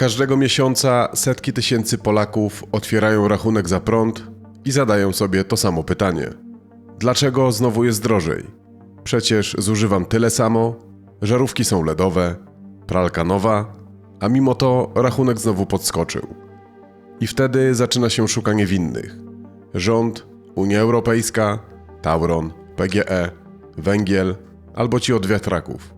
Każdego miesiąca setki tysięcy Polaków otwierają rachunek za prąd i zadają sobie to samo pytanie. Dlaczego znowu jest drożej? Przecież zużywam tyle samo, żarówki są LEDowe, pralka nowa, a mimo to rachunek znowu podskoczył. I wtedy zaczyna się szukanie winnych. Rząd, Unia Europejska, Tauron, PGE, węgiel albo ci od wiatraków.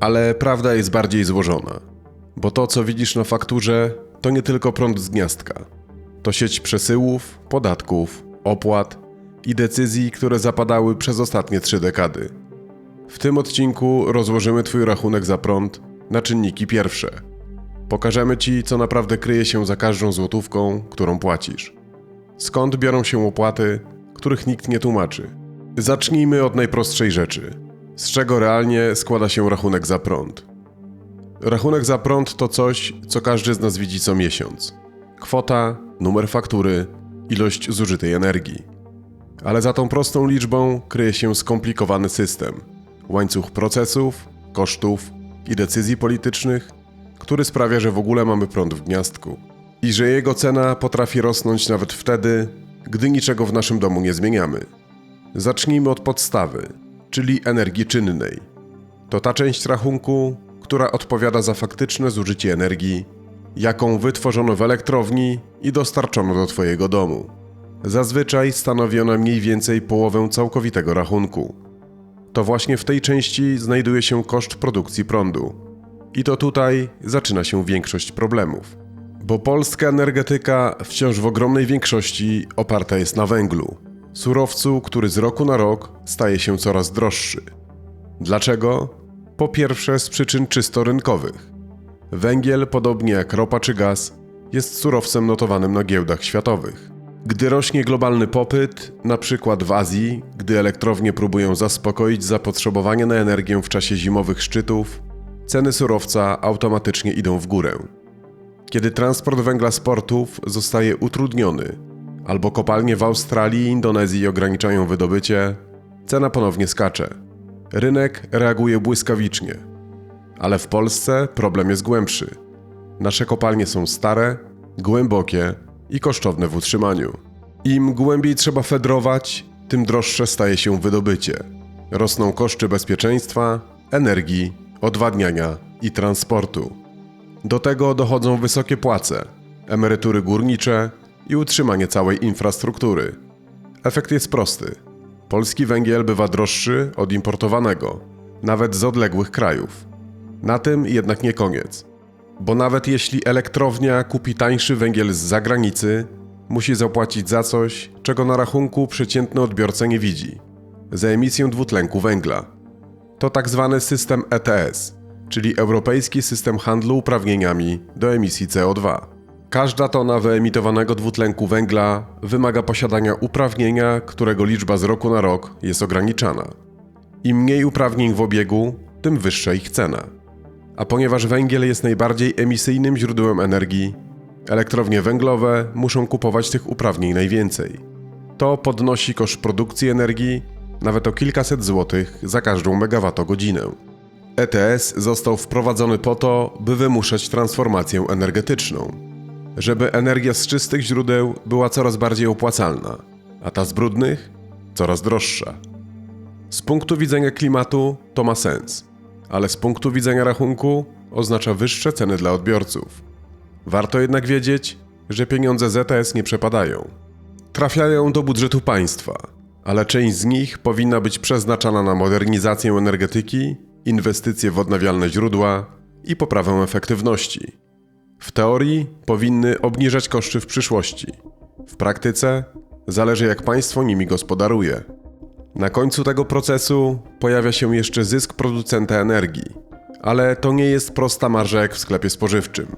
Ale prawda jest bardziej złożona, bo to, co widzisz na fakturze, to nie tylko prąd z gniazdka. To sieć przesyłów, podatków, opłat i decyzji, które zapadały przez ostatnie trzy dekady. W tym odcinku rozłożymy Twój rachunek za prąd na czynniki pierwsze. Pokażemy Ci, co naprawdę kryje się za każdą złotówką, którą płacisz. Skąd biorą się opłaty, których nikt nie tłumaczy? Zacznijmy od najprostszej rzeczy. Z czego realnie składa się rachunek za prąd? Rachunek za prąd to coś, co każdy z nas widzi co miesiąc. Kwota, numer faktury, ilość zużytej energii. Ale za tą prostą liczbą kryje się skomplikowany system. Łańcuch procesów, kosztów i decyzji politycznych, który sprawia, że w ogóle mamy prąd w gniazdku. I że jego cena potrafi rosnąć nawet wtedy, gdy niczego w naszym domu nie zmieniamy. Zacznijmy od podstawy, czyli energii czynnej. To ta część rachunku, która odpowiada za faktyczne zużycie energii, jaką wytworzono w elektrowni i dostarczono do Twojego domu. Zazwyczaj stanowi ona mniej więcej połowę całkowitego rachunku. To właśnie w tej części znajduje się koszt produkcji prądu. I to tutaj zaczyna się większość problemów. Bo polska energetyka wciąż w ogromnej większości oparta jest na węglu, surowcu, który z roku na rok staje się coraz droższy. Dlaczego? Po pierwsze, z przyczyn czysto rynkowych. Węgiel, podobnie jak ropa czy gaz, jest surowcem notowanym na giełdach światowych. Gdy rośnie globalny popyt, na przykład w Azji, gdy elektrownie próbują zaspokoić zapotrzebowanie na energię w czasie zimowych szczytów, ceny surowca automatycznie idą w górę. Kiedy transport węgla z portów zostaje utrudniony, albo kopalnie w Australii i Indonezji ograniczają wydobycie, cena ponownie skacze. Rynek reaguje błyskawicznie. Ale w Polsce problem jest głębszy. Nasze kopalnie są stare, głębokie i kosztowne w utrzymaniu. Im głębiej trzeba fedrować, tym droższe staje się wydobycie. Rosną koszty bezpieczeństwa, energii, odwadniania i transportu. Do tego dochodzą wysokie płace, emerytury górnicze i utrzymanie całej infrastruktury. Efekt jest prosty. Polski węgiel bywa droższy od importowanego, nawet z odległych krajów. Na tym jednak nie koniec. Bo nawet jeśli elektrownia kupi tańszy węgiel z zagranicy, musi zapłacić za coś, czego na rachunku przeciętny odbiorca nie widzi za emisję dwutlenku węgla. To tak zwany system ETS, czyli Europejski System Handlu Uprawnieniami do emisji CO2. Każda tona wyemitowanego dwutlenku węgla wymaga posiadania uprawnienia, którego liczba z roku na rok jest ograniczana. Im mniej uprawnień w obiegu, tym wyższa ich cena. A ponieważ węgiel jest najbardziej emisyjnym źródłem energii, elektrownie węglowe muszą kupować tych uprawnień najwięcej. To podnosi koszt produkcji energii nawet o kilkaset złotych za każdą megawattogodzinę. ETS został wprowadzony po to, by wymuszać transformację energetyczną, żeby energia z czystych źródeł była coraz bardziej opłacalna, a ta z brudnych coraz droższa. Z punktu widzenia klimatu to ma sens, ale z punktu widzenia rachunku oznacza wyższe ceny dla odbiorców. Warto jednak wiedzieć, że pieniądze z ETS nie przepadają. Trafiają do budżetu państwa, ale część z nich powinna być przeznaczana na modernizację energetyki, inwestycje w odnawialne źródła i poprawę efektywności. W teorii powinny obniżać koszty w przyszłości. W praktyce zależy jak państwo nimi gospodaruje. Na końcu tego procesu pojawia się jeszcze zysk producenta energii, ale to nie jest prosta marża jak w sklepie spożywczym.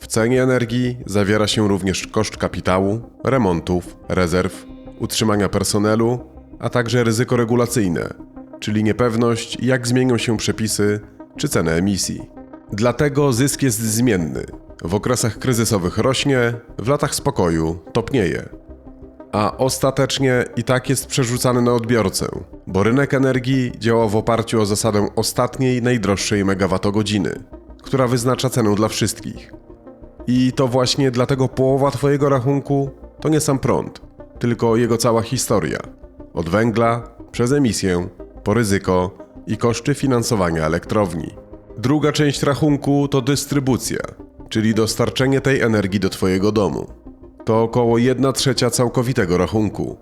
W cenie energii zawiera się również koszt kapitału, remontów, rezerw, utrzymania personelu, a także ryzyko regulacyjne, czyli niepewność, jak zmienią się przepisy czy ceny emisji. Dlatego zysk jest zmienny. W okresach kryzysowych rośnie, w latach spokoju topnieje. A ostatecznie i tak jest przerzucany na odbiorcę, bo rynek energii działa w oparciu o zasadę ostatniej, najdroższej megawattogodziny, która wyznacza cenę dla wszystkich. I to właśnie dlatego połowa Twojego rachunku to nie sam prąd, tylko jego cała historia. Od węgla, przez emisję, po ryzyko i koszty finansowania elektrowni. Druga część rachunku to dystrybucja, czyli dostarczenie tej energii do Twojego domu. To około 1 trzecia całkowitego rachunku.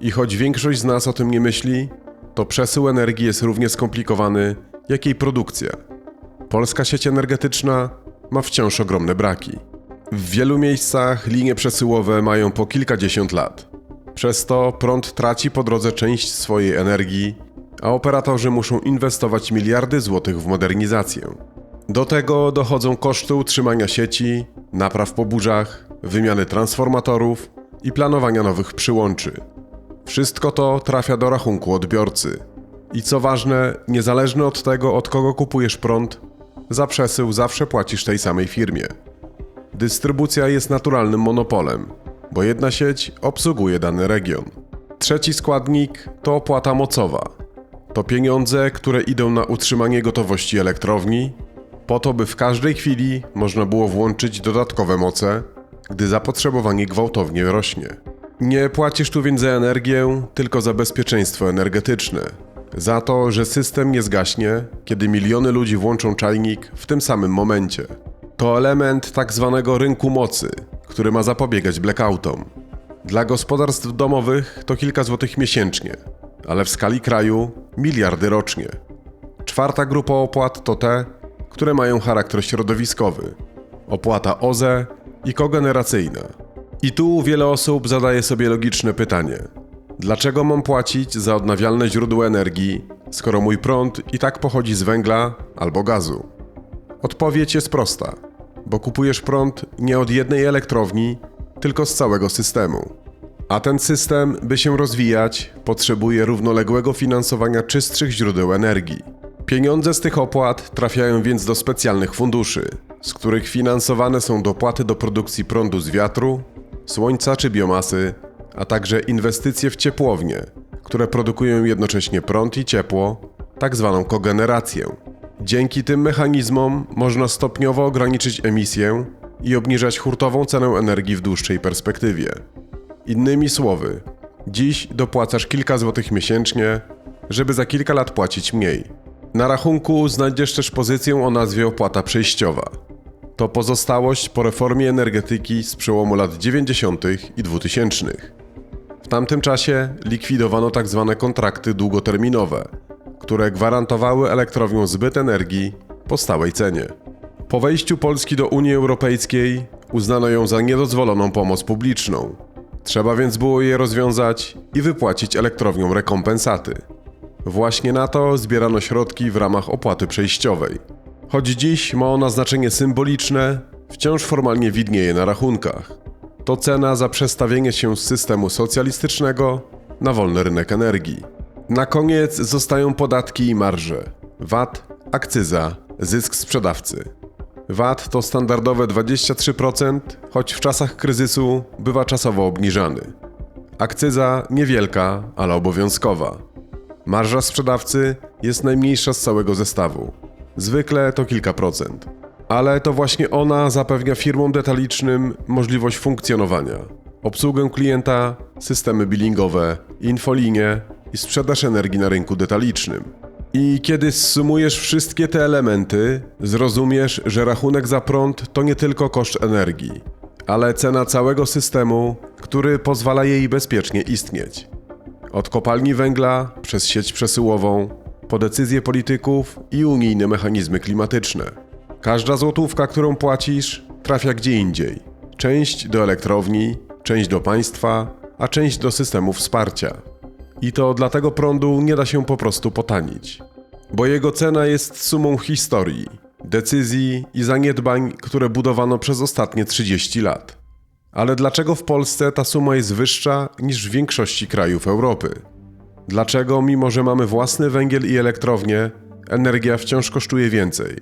I choć większość z nas o tym nie myśli, to przesył energii jest równie skomplikowany jak jej produkcja. Polska sieć energetyczna ma wciąż ogromne braki. W wielu miejscach linie przesyłowe mają po kilkadziesiąt lat. Przez to prąd traci po drodze część swojej energii, a operatorzy muszą inwestować miliardy złotych w modernizację. Do tego dochodzą koszty utrzymania sieci, napraw po burzach, wymiany transformatorów i planowania nowych przyłączy. Wszystko to trafia do rachunku odbiorcy. I co ważne, niezależnie od tego, od kogo kupujesz prąd, za przesył zawsze płacisz tej samej firmie. Dystrybucja jest naturalnym monopolem, bo jedna sieć obsługuje dany region. Trzeci składnik to opłata mocowa. To pieniądze, które idą na utrzymanie gotowości elektrowni, po to, by w każdej chwili można było włączyć dodatkowe moce, gdy zapotrzebowanie gwałtownie rośnie. Nie płacisz tu więc za energię, tylko za bezpieczeństwo energetyczne. Za to, że system nie zgaśnie, kiedy miliony ludzi włączą czajnik w tym samym momencie. To element tak zwanego rynku mocy, który ma zapobiegać blackoutom. Dla gospodarstw domowych to kilka złotych miesięcznie, ale w skali kraju miliardy rocznie. Czwarta grupa opłat to te, które mają charakter środowiskowy. Opłata OZE i kogeneracyjna. I tu wiele osób zadaje sobie logiczne pytanie: dlaczego mam płacić za odnawialne źródło energii, skoro mój prąd i tak pochodzi z węgla albo gazu? Odpowiedź jest prosta, bo kupujesz prąd nie od jednej elektrowni, tylko z całego systemu. A ten system, by się rozwijać, potrzebuje równoległego finansowania czystszych źródeł energii. Pieniądze z tych opłat trafiają więc do specjalnych funduszy, z których finansowane są dopłaty do produkcji prądu z wiatru, słońca czy biomasy, a także inwestycje w ciepłownie, które produkują jednocześnie prąd i ciepło, tak zwaną kogenerację. Dzięki tym mechanizmom można stopniowo ograniczyć emisję i obniżać hurtową cenę energii w dłuższej perspektywie. Innymi słowy, dziś dopłacasz kilka złotych miesięcznie, żeby za kilka lat płacić mniej. Na rachunku znajdziesz też pozycję o nazwie opłata przejściowa. To pozostałość po reformie energetyki z przełomu lat 90. i 2000. W tamtym czasie likwidowano tzw. kontrakty długoterminowe, które gwarantowały elektrowniom zbyt energii po stałej cenie. Po wejściu Polski do Unii Europejskiej uznano ją za niedozwoloną pomoc publiczną. Trzeba więc było je rozwiązać i wypłacić elektrowniom rekompensaty. Właśnie na to zbierano środki w ramach opłaty przejściowej. Choć dziś ma ona znaczenie symboliczne, wciąż formalnie widnieje na rachunkach. To cena za przestawienie się z systemu socjalistycznego na wolny rynek energii. Na koniec zostają podatki i marże. VAT, akcyza, zysk sprzedawcy. VAT to standardowe 23%, choć w czasach kryzysu bywa czasowo obniżany. Akcyza niewielka, ale obowiązkowa. Marża sprzedawcy jest najmniejsza z całego zestawu. Zwykle to kilka procent. Ale to właśnie ona zapewnia firmom detalicznym możliwość funkcjonowania, obsługę klienta, systemy billingowe, infolinie i sprzedaż energii na rynku detalicznym. I kiedy zsumujesz wszystkie te elementy, zrozumiesz, że rachunek za prąd to nie tylko koszt energii, ale cena całego systemu, który pozwala jej bezpiecznie istnieć. Od kopalni węgla przez sieć przesyłową, po decyzje polityków i unijne mechanizmy klimatyczne. Każda złotówka, którą płacisz, trafia gdzie indziej. Część do elektrowni, część do państwa, a część do systemów wsparcia. I to dla tego prądu nie da się po prostu potanić. Bo jego cena jest sumą historii, decyzji i zaniedbań, które budowano przez ostatnie 30 lat. Ale dlaczego w Polsce ta suma jest wyższa niż w większości krajów Europy? Dlaczego, mimo że mamy własny węgiel i elektrownię, energia wciąż kosztuje więcej?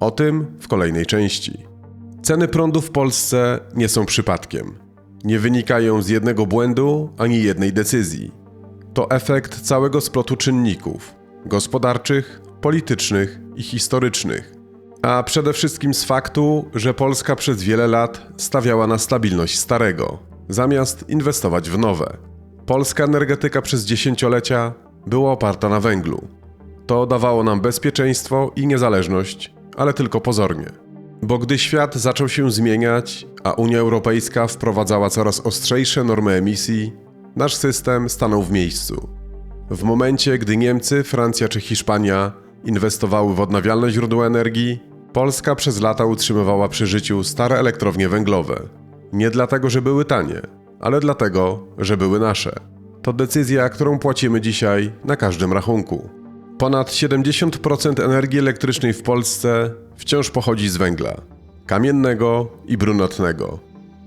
O tym w kolejnej części. Ceny prądu w Polsce nie są przypadkiem. Nie wynikają z jednego błędu ani jednej decyzji. To efekt całego splotu czynników gospodarczych, politycznych i historycznych. A przede wszystkim z faktu, że Polska przez wiele lat stawiała na stabilność starego, zamiast inwestować w nowe. Polska energetyka przez dziesięciolecia była oparta na węglu. To dawało nam bezpieczeństwo i niezależność, ale tylko pozornie. Bo gdy świat zaczął się zmieniać, a Unia Europejska wprowadzała coraz ostrzejsze normy emisji, nasz system stanął w miejscu. W momencie, gdy Niemcy, Francja czy Hiszpania inwestowały w odnawialne źródła energii, Polska przez lata utrzymywała przy życiu stare elektrownie węglowe. Nie dlatego, że były tanie, ale dlatego, że były nasze. To decyzja, którą płacimy dzisiaj na każdym rachunku. Ponad 70% energii elektrycznej w Polsce wciąż pochodzi z węgla kamiennego i brunatnego.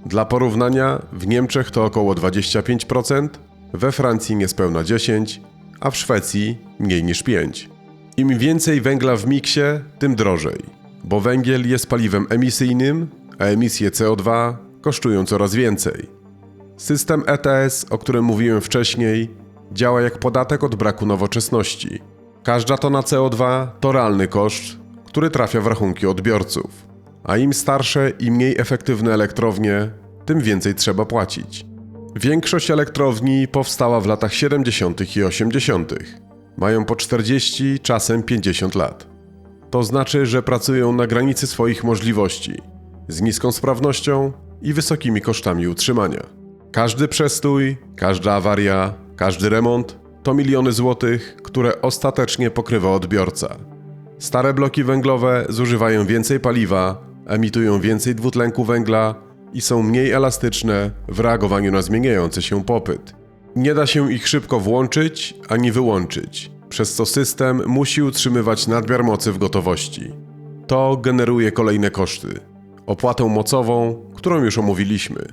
Dla porównania, w Niemczech to około 25%, we Francji niespełna 10%, a w Szwecji mniej niż 5%. Im więcej węgla w miksie, tym drożej, bo węgiel jest paliwem emisyjnym, a emisje CO2 kosztują coraz więcej. System ETS, o którym mówiłem wcześniej, działa jak podatek od braku nowoczesności. Każda tona CO2 to realny koszt, który trafia w rachunki odbiorców. A im starsze i mniej efektywne elektrownie, tym więcej trzeba płacić. Większość elektrowni powstała w latach 70. i 80. Mają po 40, czasem 50 lat. To znaczy, że pracują na granicy swoich możliwości, z niską sprawnością i wysokimi kosztami utrzymania. Każdy przestój, każda awaria, każdy remont to miliony złotych, które ostatecznie pokrywa odbiorca. Stare bloki węglowe zużywają więcej paliwa, emitują więcej dwutlenku węgla i są mniej elastyczne w reagowaniu na zmieniający się popyt. Nie da się ich szybko włączyć ani wyłączyć, przez co system musi utrzymywać nadmiar mocy w gotowości. To generuje kolejne koszty. Opłatę mocową, którą już omówiliśmy.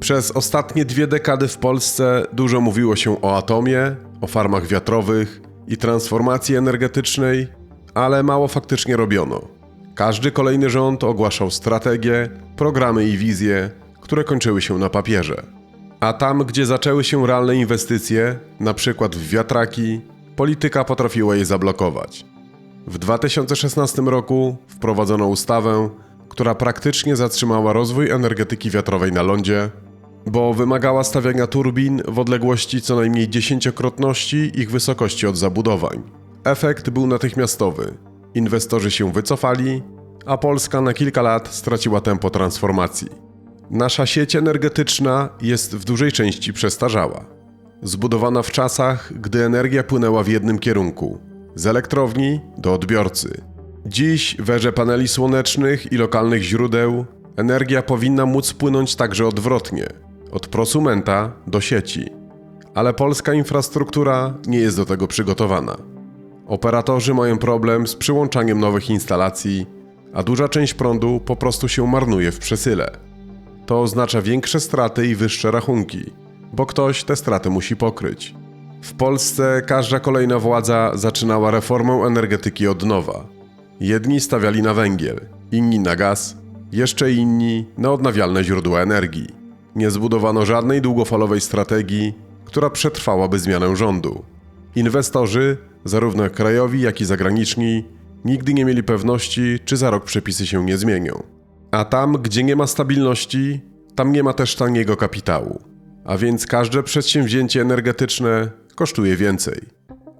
Przez ostatnie dwie dekady w Polsce dużo mówiło się o atomie, o farmach wiatrowych i transformacji energetycznej, ale mało faktycznie robiono. Każdy kolejny rząd ogłaszał strategie, programy i wizje, które kończyły się na papierze. A tam, gdzie zaczęły się realne inwestycje, na przykład w wiatraki, polityka potrafiła je zablokować. W 2016 roku wprowadzono ustawę, która praktycznie zatrzymała rozwój energetyki wiatrowej na lądzie, bo wymagała stawiania turbin w odległości co najmniej dziesięciokrotności ich wysokości od zabudowań. Efekt był natychmiastowy. Inwestorzy się wycofali, a Polska na kilka lat straciła tempo transformacji. Nasza sieć energetyczna jest w dużej części przestarzała. Zbudowana w czasach, gdy energia płynęła w jednym kierunku z elektrowni do odbiorcy. Dziś w erze paneli słonecznych i lokalnych źródeł energia powinna móc płynąć także odwrotnie od prosumenta do sieci. Ale polska infrastruktura nie jest do tego przygotowana. Operatorzy mają problem z przyłączaniem nowych instalacji, a duża część prądu po prostu się marnuje w przesyle. To oznacza większe straty i wyższe rachunki, bo ktoś te straty musi pokryć. W Polsce każda kolejna władza zaczynała reformę energetyki od nowa. Jedni stawiali na węgiel, inni na gaz, jeszcze inni na odnawialne źródła energii. Nie zbudowano żadnej długofalowej strategii, która przetrwałaby zmianę rządu. Inwestorzy, zarówno krajowi, jak i zagraniczni, nigdy nie mieli pewności, czy za rok przepisy się nie zmienią. A tam, gdzie nie ma stabilności, tam nie ma też taniego kapitału. A więc każde przedsięwzięcie energetyczne kosztuje więcej.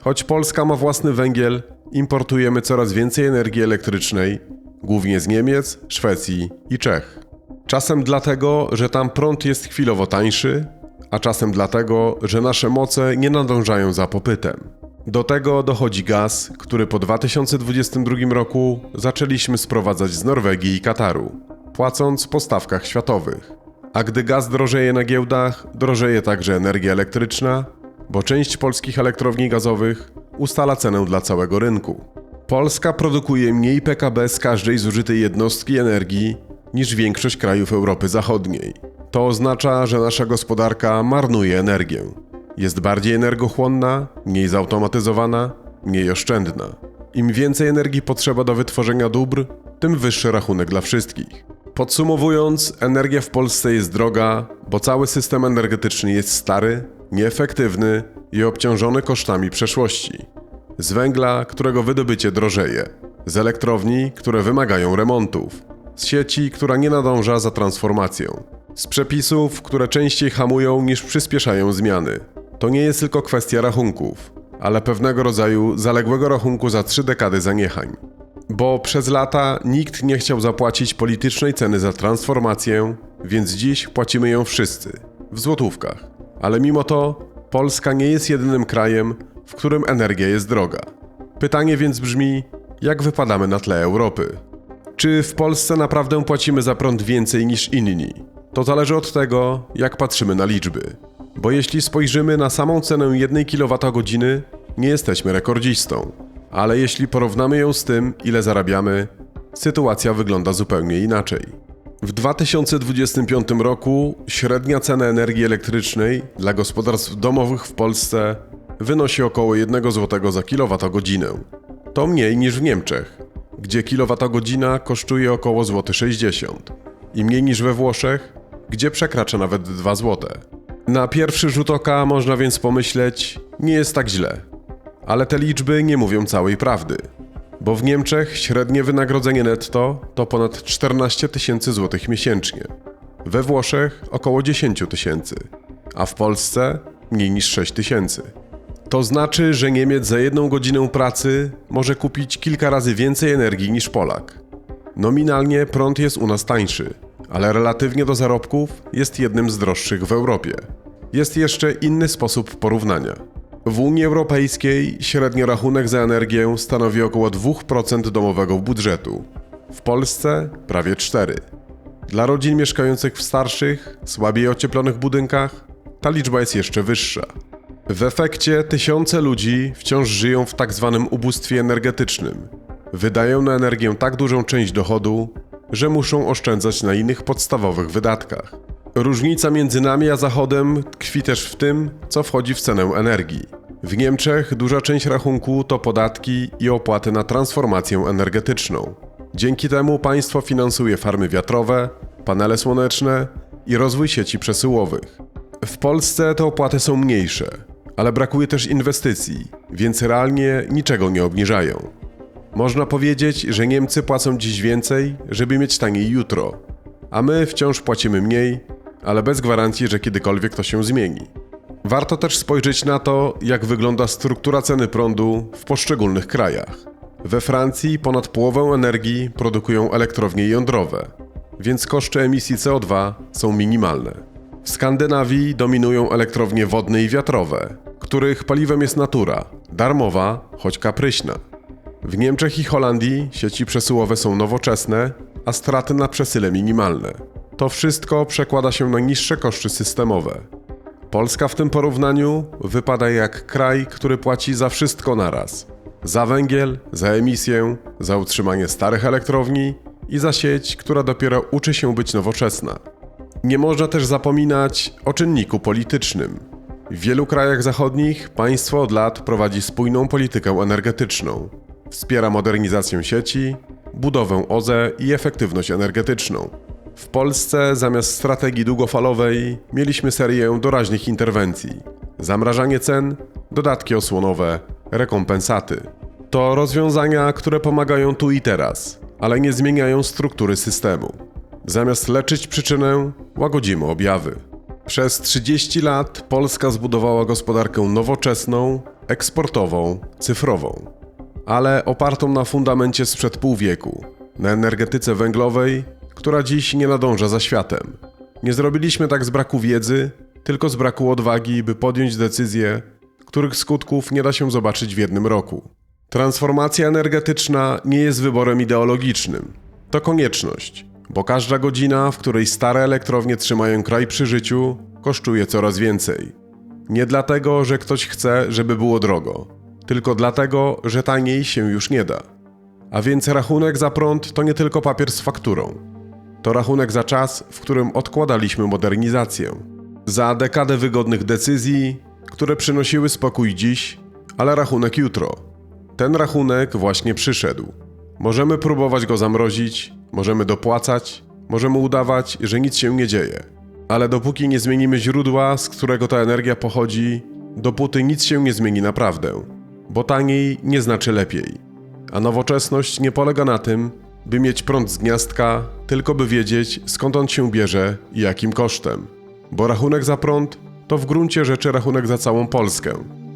Choć Polska ma własny węgiel, importujemy coraz więcej energii elektrycznej, głównie z Niemiec, Szwecji i Czech. Czasem dlatego, że tam prąd jest chwilowo tańszy, a czasem dlatego, że nasze moce nie nadążają za popytem. Do tego dochodzi gaz, który po 2022 roku zaczęliśmy sprowadzać z Norwegii i Kataru, płacąc po stawkach światowych. A gdy gaz drożeje na giełdach, drożeje także energia elektryczna, bo część polskich elektrowni gazowych ustala cenę dla całego rynku. Polska produkuje mniej PKB z każdej zużytej jednostki energii niż większość krajów Europy Zachodniej. To oznacza, że nasza gospodarka marnuje energię. Jest bardziej energochłonna, mniej zautomatyzowana, mniej oszczędna. Im więcej energii potrzeba do wytworzenia dóbr, tym wyższy rachunek dla wszystkich. Podsumowując, energia w Polsce jest droga, bo cały system energetyczny jest stary, nieefektywny i obciążony kosztami przeszłości. Z węgla, którego wydobycie drożeje. z elektrowni, które wymagają remontów, z sieci, która nie nadąża za transformacją, z przepisów, które częściej hamują niż przyspieszają zmiany. To nie jest tylko kwestia rachunków, ale pewnego rodzaju zaległego rachunku za trzy dekady zaniechań. Bo przez lata nikt nie chciał zapłacić politycznej ceny za transformację, więc dziś płacimy ją wszyscy w złotówkach. Ale mimo to Polska nie jest jedynym krajem, w którym energia jest droga. Pytanie więc brzmi: jak wypadamy na tle Europy? Czy w Polsce naprawdę płacimy za prąd więcej niż inni? To zależy od tego, jak patrzymy na liczby. Bo jeśli spojrzymy na samą cenę 1 kWh, nie jesteśmy rekordzistą. Ale jeśli porównamy ją z tym, ile zarabiamy, sytuacja wygląda zupełnie inaczej. W 2025 roku średnia cena energii elektrycznej dla gospodarstw domowych w Polsce wynosi około 1 zł za kilowatogodzinę. To mniej niż w Niemczech, gdzie kilowatogodzina kosztuje około złoty 60 i mniej niż we Włoszech, gdzie przekracza nawet 2 zł. Na pierwszy rzut oka można więc pomyśleć, nie jest tak źle. Ale te liczby nie mówią całej prawdy. Bo w Niemczech średnie wynagrodzenie netto to ponad 14 tysięcy złotych miesięcznie. We Włoszech około 10 tysięcy, a w Polsce mniej niż 6 tysięcy. To znaczy, że Niemiec za jedną godzinę pracy może kupić kilka razy więcej energii niż Polak. Nominalnie prąd jest u nas tańszy, ale relatywnie do zarobków jest jednym z droższych w Europie. Jest jeszcze inny sposób porównania. W Unii Europejskiej średni rachunek za energię stanowi około 2% domowego budżetu. W Polsce prawie 4%. Dla rodzin mieszkających w starszych, słabiej ocieplonych budynkach ta liczba jest jeszcze wyższa. W efekcie tysiące ludzi wciąż żyją w tak zwanym ubóstwie energetycznym. Wydają na energię tak dużą część dochodu, że muszą oszczędzać na innych podstawowych wydatkach. Różnica między nami a Zachodem tkwi też w tym, co wchodzi w cenę energii. W Niemczech duża część rachunku to podatki i opłaty na transformację energetyczną. Dzięki temu państwo finansuje farmy wiatrowe, panele słoneczne i rozwój sieci przesyłowych. W Polsce te opłaty są mniejsze, ale brakuje też inwestycji, więc realnie niczego nie obniżają. Można powiedzieć, że Niemcy płacą dziś więcej, żeby mieć taniej jutro, a my wciąż płacimy mniej, ale bez gwarancji, że kiedykolwiek to się zmieni. Warto też spojrzeć na to, jak wygląda struktura ceny prądu w poszczególnych krajach. We Francji ponad połowę energii produkują elektrownie jądrowe, więc koszty emisji CO2 są minimalne. W Skandynawii dominują elektrownie wodne i wiatrowe, których paliwem jest natura, darmowa, choć kapryśna. W Niemczech i Holandii sieci przesyłowe są nowoczesne, a straty na przesyle minimalne. To wszystko przekłada się na niższe koszty systemowe. Polska w tym porównaniu wypada jak kraj, który płaci za wszystko naraz. Za węgiel, za emisję, za utrzymanie starych elektrowni i za sieć, która dopiero uczy się być nowoczesna. Nie można też zapominać o czynniku politycznym. W wielu krajach zachodnich państwo od lat prowadzi spójną politykę energetyczną. Wspiera modernizację sieci, budowę OZE i efektywność energetyczną. W Polsce zamiast strategii długofalowej mieliśmy serię doraźnych interwencji. Zamrażanie cen, dodatki osłonowe, rekompensaty. To rozwiązania, które pomagają tu i teraz, ale nie zmieniają struktury systemu. Zamiast leczyć przyczynę, łagodzimy objawy. Przez 30 lat Polska zbudowała gospodarkę nowoczesną, eksportową, cyfrową, ale opartą na fundamencie sprzed pół wieku, na energetyce węglowej, która dziś nie nadąża za światem. Nie zrobiliśmy tak z braku wiedzy, tylko z braku odwagi, by podjąć decyzje, których skutków nie da się zobaczyć w jednym roku. Transformacja energetyczna nie jest wyborem ideologicznym. To konieczność, bo każda godzina, w której stare elektrownie trzymają kraj przy życiu, kosztuje coraz więcej. Nie dlatego, że ktoś chce, żeby było drogo, tylko dlatego, że taniej się już nie da. A więc rachunek za prąd to nie tylko papier z fakturą. To rachunek za czas, w którym odkładaliśmy modernizację. Za dekadę wygodnych decyzji, które przynosiły spokój dziś, ale rachunek jutro. Ten rachunek właśnie przyszedł. Możemy próbować go zamrozić, możemy dopłacać, możemy udawać, że nic się nie dzieje. Ale dopóki nie zmienimy źródła, z którego ta energia pochodzi, dopóty nic się nie zmieni naprawdę. Bo taniej nie znaczy lepiej. A nowoczesność nie polega na tym, by mieć prąd z gniazdka, tylko by wiedzieć, skąd on się bierze i jakim kosztem. Bo rachunek za prąd to w gruncie rzeczy rachunek za całą Polskę.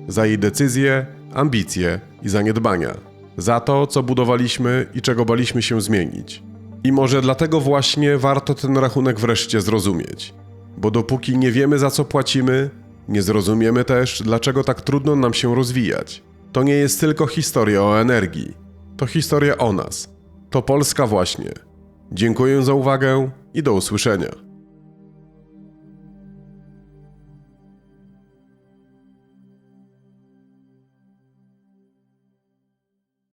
Za jej decyzje, ambicje i zaniedbania. Za to, co budowaliśmy i czego baliśmy się zmienić. I może dlatego właśnie warto ten rachunek wreszcie zrozumieć. Bo dopóki nie wiemy za co płacimy, nie zrozumiemy też, dlaczego tak trudno nam się rozwijać. To nie jest tylko historia o energii. To historia o nas. To Polska właśnie. Dziękuję za uwagę i do usłyszenia.